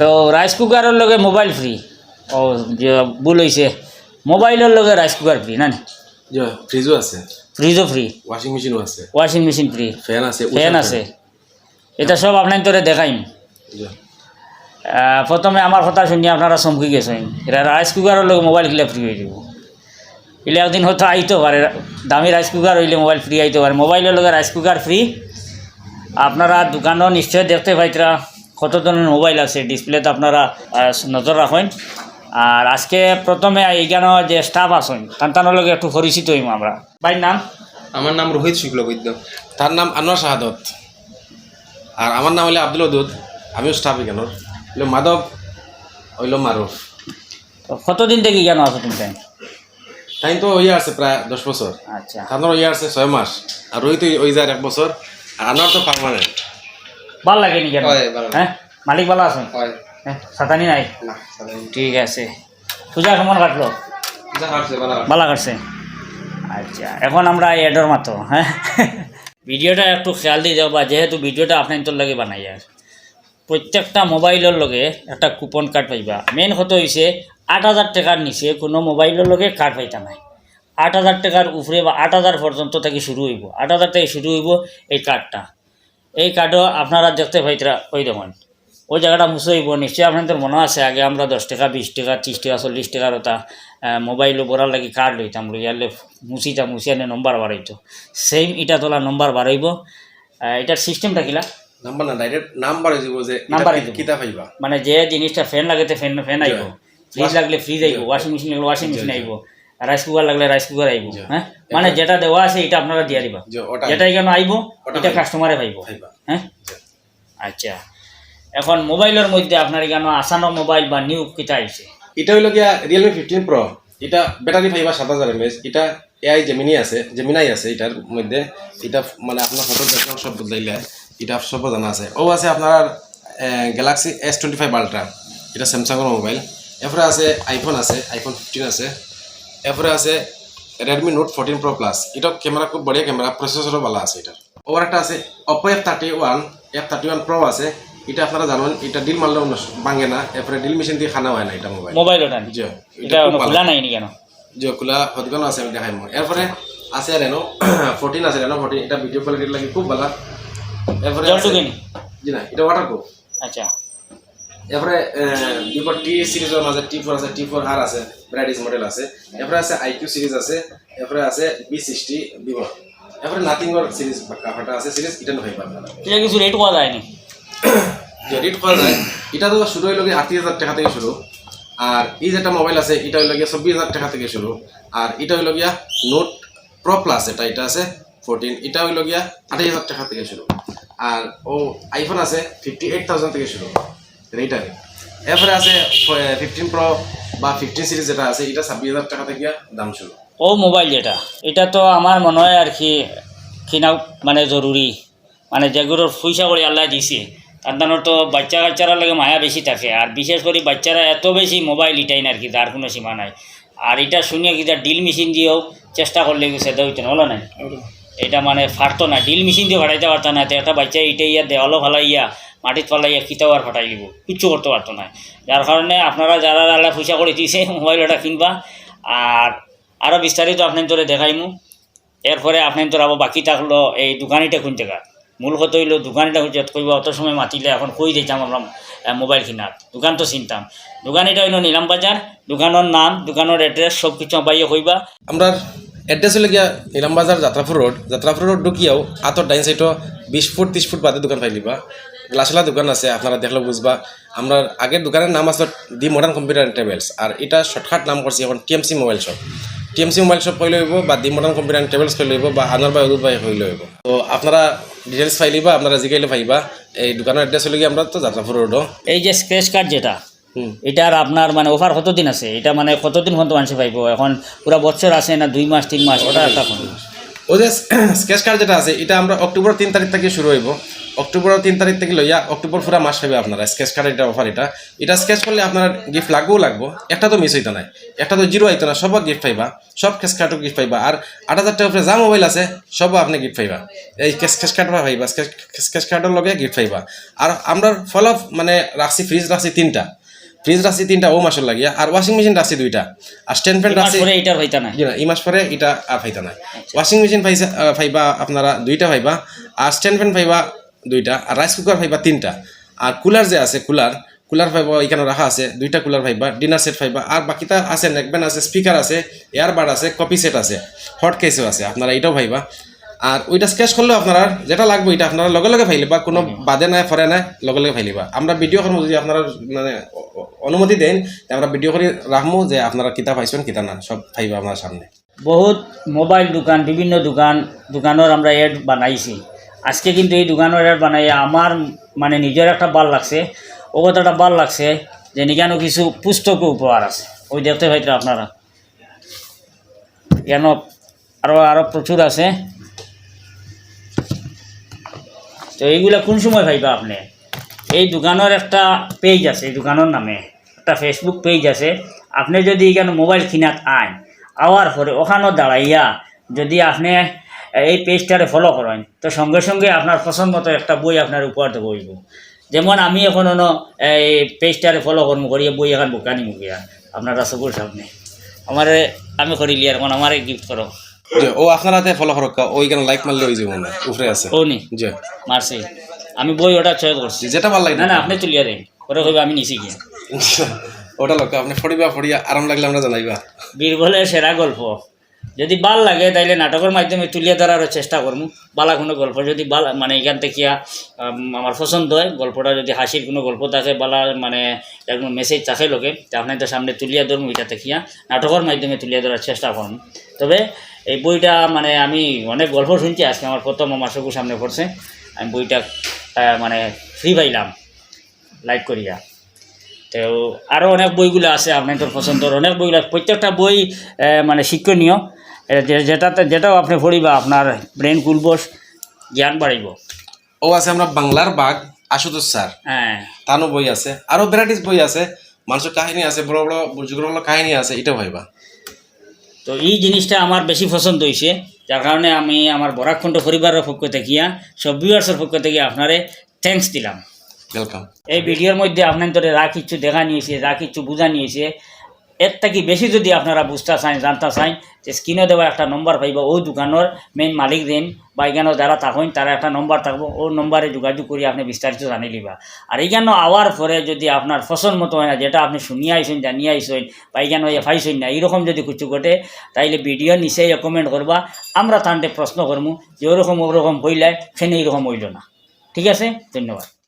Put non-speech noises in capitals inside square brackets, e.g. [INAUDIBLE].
তো রাইস কুকারের লগে মোবাইল ফ্রি ও যে ভুল হয়েছে মোবাইলের লগে রাইস কুকার ফ্রি না ফ্রিজও আছে। ফ্রিজও ফ্রি ওয়াশিং মেশিনও আছে। ওয়াশিং মেশিন ফ্রি ফ্যান আছে ফ্যান আছে। এটা সব আপনার তোরে দেখাইম। প্রথমে আমার কথা শুনি আপনারা চমকি গেছেন। এটা রাইস কুকারের লগে মোবাইল কিলা ফ্রি হয়ে যাব। এলে একদিন হয়তো আইতে পারে দামি রাইস কুকার হইলে মোবাইল ফ্রি আইতে পারে মোবাইলের লগে রাইস কুকার ফ্রি আপনারা দোকানও নিশ্চয় দেখতে পাইতরা। কত ধরনের মোবাইল আছে ডিসপ্লেতে আপনারা নজর রাখেন। আর আজকে প্রথমে এইখানে যে স্টাফ আছেন তান্তানোর লগে একটু পরিচিত হইম আমরা। ভাই নাম? আমার নাম রোহিত শুক্লবৈদ্য তার নাম আনোয়ার শাহাদত। আর আমার নাম হইলে আব্দুল ওদুদ। আমিও স্টাফ এখানোর। হইল মাধব হইল মারুফ। তো কতদিন থেকে এখানে আছো তুমি তাই? তাই তো ওই আছে প্রায় দশ বছর। আচ্ছা। তার ওই আছে ছয় মাস। আর রোহিত ওই যায় এক বছর। আর আনোয়ার তো পারমানেন্ট ভালো লাগে নি কেন? হয়, মালিক ভালো আছেন হ্যাঁ। সাতানি নাই? ঠিক আছে। পূজা কেমন কাটলো? ভালো কাটছে। আচ্ছা এখন আমরা এডর মাতো হ্যাঁ ভিডিওটা একটু খেয়াল দিয়ে যাও বা যেহেতু ভিডিওটা আপনার তোর লাগে বানাই আর। প্রত্যেকটা মোবাইলের লগে একটা কুপন কার্ড পাইবা। মেন কথা হয়েছে আট হাজার টাকার নিচে কোনো মোবাইলের লগে কার্ড পাইতা নাই। আট হাজার টাকার উপরে বা আট হাজার পর্যন্ত থেকে শুরু হইব। আট হাজার থেকে শুরু হইব এই কার্ডটা এই কার্ডও আপনারা দেখতে পাইতরা ওই দেখুন। ওই জায়গাটা মুছে হইব নিশ্চয়ই আপনাদের মনে আছে আগে আমরা দশ টাকা বিশ টাকা ত্রিশ টাকা চল্লিশ টাকার ওটা মোবাইল বরার লাগি কার্ড লইতাম লইয়ালে মুছিতাম মুছিয়ানে নম্বর বাড়াইতো। সেম এটা তোলা নম্বর বাড়াইব। এটার সিস্টেমটা কিলা নাম্বার না ডাইরেক্ট নাম্বার যাব যে নাম্বার কিতা পাইবা? মানে যে জিনিসটা ফ্যান লাগেতে ফ্যান ফ্যান আইব। ফ্রিজ লাগলে ফ্রিজ আইব ওয়াশিং মেশিন লাগলে ওয়াশিং মেশিন। আইব। রাইস কুকার লাগলে রাইস কুকার আইব। হ্যাঁ? মানে যেটা দেওয়া আছে এটা আপনারা দিয়া দিবা। যেটা এখানে আইব এটা। কাস্টমারে পাইব পাইবা হ্যাঁ? আচ্ছা এখন মোবাইলের মধ্যে আপনার এখানে আসানো মোবাইল বা নিউ কিটা আইছে? এটা হইল গিয়া রিয়েলমি ফিফটিন প্রো এটা ব্যাটারি পাইবা সাত হাজার এমএস এটা এআই জেমিনি আছে জেমিনাই আছে এটার মধ্যে এটা মানে আপনার ফটো দেখলাম সব বদলাইলে এটা সব জানা আছে। ও আছে আপনার Galaxy S twenty five Ultra এটা স্যামসাংয়ের মোবাইল এরপরে আছে আইফোন আছে আইফোন ফিফটিন আছে এরপরে আছে Redmi Note fourteen Pro Plus এটা ক্যামেরা খুব বড়িয়া ক্যামেরা প্রসেসরও ভালো আছে এটার। ওর একটা আছে Oppo F thirty one F thirty one Pro আছে। এটা আপনারা জানেন এটা ডিল মারলেও ভাঙে না। এরপরে ডিল মেশিন দিয়ে খানা হয় না এটা মোবাইল মোবাইল ওটা জি এটা খোলা নাই কেন? যে খোলা হতগানো আছে আমি দেখাই এরপরে আছে রেনো ফোরটিন [COUGHS] আছে রেনো ফোরটিন এটা ভিডিও কোয়ালিটির লাগে খুব ভালো এরপরে জি না এটা ওয়াটার প্রুফ আচ্ছা। এরপরে বিপর টি সিরিজের মাঝে টি ফোর আছে টি ফোর আর আছে ভ্যারাইটিস মডেল আছে। এরপরে আছে আইকিউ সিরিজ আছে এরপরে আছে বি সিক্সটি ভিভো এরপরে নাথিংর সিরিজ কাফাটা আছে সিরিজ এটা নয় আপনারা এটা কিছু রেট পাওয়া যায়নি। যে রেট করা যায় এটা তো শুরু হইল আশি হাজার টাকা থেকে শুরু। আর এই যেটা মোবাইল আছে এটা হইল গিয়ে চব্বিশ হাজার টাকা থেকে শুরু। আর এটা হইল গিয়া নোট প্রো প্লাস এটা এটা আছে ফোরটিন এটা হইল গিয়া আঠাশ হাজার টাকা থেকে শুরু। আর ও আইফোন আছে ফিফটি এইট থাউজেন্ড থেকে শুরু। এইটারে এরপরে আছে ফিফটিন প্রো বা ফিফটিন সিরিজ যেটা আছে এটা ছাব্বিশ হাজার টাকা থেকে দাম শুরু। ও মোবাইল যেটা এটা তো আমার মনে হয় আর কি কিনা মানে জরুরি মানে যেগুলোর পয়সা করে আল্লাহ দিছে তার জন্য তো বাচ্চা কাচ্চারা লাগে মায়া বেশি থাকে। আর বিশেষ করে বাচ্চারা এত বেশি মোবাইল ইটাই না আর কি তার কোনো সীমা নাই। আর এটা শুনিয়া কি ডিল মেশিন দিয়েও চেষ্টা করলে গেছে দইতে হলো না এটা মানে ফাটতো না ডিল মেশিন দিয়ে ফাটাইতে পারতো না তো একটা বাচ্চা ইটে ইয়া দেওয়ালো ফালাইয়া মাটিত ফালাইয়া কিতাও আর ফাটাই দিব, কিচ্ছু করতে পারতো না। যার কারণে আপনারা যারা আল্লাহ পয়সা করে দিয়েছে মোবাইল ওটা কিনবা। আর আরও বিস্তারিত আপনার তোরে দেখাইমু। এরপরে আপনার তোর আবার বাকি থাকল এই দোকানিটা কোন জায়গা? মূল কথা হইল দোকানিটা হচ্ছে কইব, অত সময় মাতিলে এখন কই দিতাম আমরা মোবাইল কিনার। দোকান তো চিনতাম। দোকানিটা হইল নিলাম বাজার। দোকানের নাম, দোকানের এড্রেস সব কিছু বাইয়ে কইবা। আমরা এড্রেস হলে গিয়া নিলামবাজার যাত্রাপুর রোড যাত্রাপুর রোড ঢুকিয়াও আতর ডাইন সাইডও বিশ ফুট, ত্রিশ ফুট বাদে দোকান পাইলিবা। গ্লাসলা দোকান আছে আপনারা দেখলে বুঝবা। আমরা আগের দোকানের নাম আছে the modern computer and tables আর এটা শর্টকাট নাম করছি এখন TMC mobile shop TMC mobile shop কইলে হইব বা the modern computer and tables কইলে হইব বা আনার বাই অদূর বাই হইলে হইব। তো আপনারা ডিটেলস পাইলিবা আপনারা জিগাইলে পাইবা এই দোকানের এড্রেস হলে আমরা তো যাত্রাপুর রোডও এই যে স্ক্র্যাচ কার্ড যেটা হুম। এটার আপনার মানে অফার কতদিন আছে? এটা মানে কতদিন পর্যন্ত মানুষ পাইব? এখন পুরো বছর আছে না দুই মাস তিন মাস? ওটা একটা কোন ও যে স্কেচ কার্ড যেটা আছে এটা আমরা অক্টোবর তিন তারিখ থেকে শুরু হইব। অক্টোবরের তিন তারিখ থেকে লইয়া অক্টোবর পুরা মাস পাইবে আপনারা স্কেচ কার্ড এটা অফার এটা। এটা স্কেচ করলে আপনার গিফট লাগবেও লাগবো একটা তো মিস হইতো না একটা তো জিরো হইতো না সব গিফট পাইবা সব স্কেচ কার্ডও গিফট পাইবা। আর আট হাজার টাকা উপরে যা মোবাইল আছে সব আপনি গিফট পাইবা। এই স্কেচ কার্ড পাইবা স্কেচ কার্ডের লগে গিফট পাইবা। আর আমরা ফলো মানে রাখছি ফ্রিজ রাখছি তিনটা। ফ্রিজ রাখছি তিনটা ও মাসের লাগিয়া। আর ওয়াশিং মেশিন রাখছি দুইটা। আর স্ট্যান্ড ফ্যান রাখছি পরে এইটার হইতা না এই মাস পরে এটা আর পাইতা নাই। ওয়াশিং মেশিন পাইবা আপনারা দুইটা পাইবা। আর স্ট্যান্ড ফ্যান পাইবা দুইটা আর রাইস কুকার পাইবা তিনটা। আর কুলার যে আছে কুলার কুলার পাইবা এখানে রাখা আছে দুইটা কুলার পাইবা ডিনার সেট পাইবা আর বাকিটা আছে নেকব্যান্ড আছে স্পিকার আছে এয়ারবাড আছে কপি সেট আছে হট কেসও আছে আপনারা এটাও পাইবা আর ওইটা স্কেচ করলেও আপনারা যেটা লাগবে এটা আপনারা লগে লগে ফাইলিবা কোনো বাদে নাই ফরে নাই লগে লগে ফাইলিবা আমরা ভিডিও করব যদি আপনারা মানে অনুমতি দেন আমরা ভিডিও করে রাখব যে আপনারা কিতা পাইছেন কিতা না সব ফাইবা আপনার সামনে। বহুত মোবাইল দোকান বিভিন্ন দোকান দোকানের আমরা এড বানাইছি। আজকে কিন্তু এই দোকানের বানাই, আমার মানে নিজের একটা ভালো লাগছে। ও কথাটা ভালো লাগছে যে নিকানো কিছু পুস্তকও উপহার আছে। ওই দেখতে পাইতো আপনারা। কেন? আরও আরও প্রচুর আছে। তো এইগুলা কোন সময় পাইবা আপনি? এই দোকানের একটা পেজ আছে, এই দোকানের নামে। একটা ফেসবুক পেজ আছে। আপনি যদি এখানে মোবাইল কিনাত আইন, আওয়ার পরে ওখানেও দাঁড়াইয়া যদি আপনি এই পেজটারে ফলো করেন। তো সঙ্গে সঙ্গে আপনার পছন্দ মতো একটা বই আপনার উপহার দেবো যেমন আমি এখন অন্য এই পেজটারে ফলো করব করিয়া বই এখন বুকানি মুখিয়া আপনারা চকুর সামনে। আমারে আমি করিলি আর এখন আমারে গিফট করো। ও আপনারা হাতে ফলো করক ওইখানে লাইক মারলে ওই যাব না উপরে আছে। ও নি? যে। মারছি। আমি বই ওটা চয়েস করছি। যেটা ভালো লাগে না না আপনি তুলিয়া দেন। পরে কইবা আমি নিছি গিয়ে। ওটা লোক আপনি ফড়িবা ফড়িয়া আরাম লাগলে আমরা জানাইবা। বীরবলের সেরা গল্প। যদি ভালো লাগে, তাইলে নাটকের মাধ্যমে তুলিয়ে ধরারও চেষ্টা করব বালা কোনো গল্প যদি বালা মানে এখান থেকে আমার পছন্দ হয়, গল্পটা যদি হাসির কোনো গল্প থাকে, বালা মানে একদম মেসেজ থাকে লোকে, তা আপনি তো সামনে তুলিয়া ধরবো এটা দেখিয়া নাটকের মাধ্যমে তুলিয়ে ধরার চেষ্টা করুন তবে এই বইটা মানে আমি অনেক গল্প শুনছি, আজকে আমার প্রথম আমার চকুর সামনে পড়ছে। আমি বইটা মানে ফ্রি পাইলাম। লাইক করিয়া। তো আরও অনেক বইগুলো আছে আপনাদের পছন্দের। অনেক বইগুলো প্রত্যেকটা বই মানে শিক্ষণীয়। যেটাতে যেটাও আপনি পড়িবা আপনার ব্রেন খুলব জ্ঞান বাড়িব ও আছে আমরা বাংলার বাঘ আশুতোষ স্যার। হ্যাঁ। তানো বই আছে। আরও ভ্যারাইটিস বই আছে। মানুষের কাহিনী আছে বড় বড় বুজুর্গ কাহিনী আছে এটাও ভাইবা। তো এই জিনিসটা আমার বেশি পছন্দ হয়েছে যার কারণে আমি আমার বরাকখণ্ড পরিবারের পক্ষ থেকে সব ভিউয়ার্সের পক্ষ থেকে আপনারে থ্যাঙ্কস দিলাম। এই ভিডিওর মধ্যে আপনার যা কিছু দেখা নিয়েছে যা কিছু বোঝা নিয়েছে। এর থেকে বেশি যদি আপনারা বুঝতে চান, জানতে চান, যে স্ক্রিনে দেওয়া একটা নম্বর পাইব, ও দোকানের মেইন মালিক দেন, বা এখানে যারা থাকেন, তারা একটা নম্বর থাকব ওই নম্বরে যোগাযোগ করে আপনি বিস্তারিত জানি লিবা আর এইখানে আওয়ার পরে যদি আপনার পছন্দ মতো হয় না, যেটা আপনি শুনিয়ে আইসেন জানিয়ে আইসেন বা এখানে পাইছেন না, এইরকম যদি কিছু ঘটে, তাইলে ভিডিও নিচেই কমেন্ট করবা, আমরা তান্ডে প্রশ্ন করব যে ওরকম ওরকম হইলে সেনে এইরকম হইল না। ঠিক আছে? ধন্যবাদ।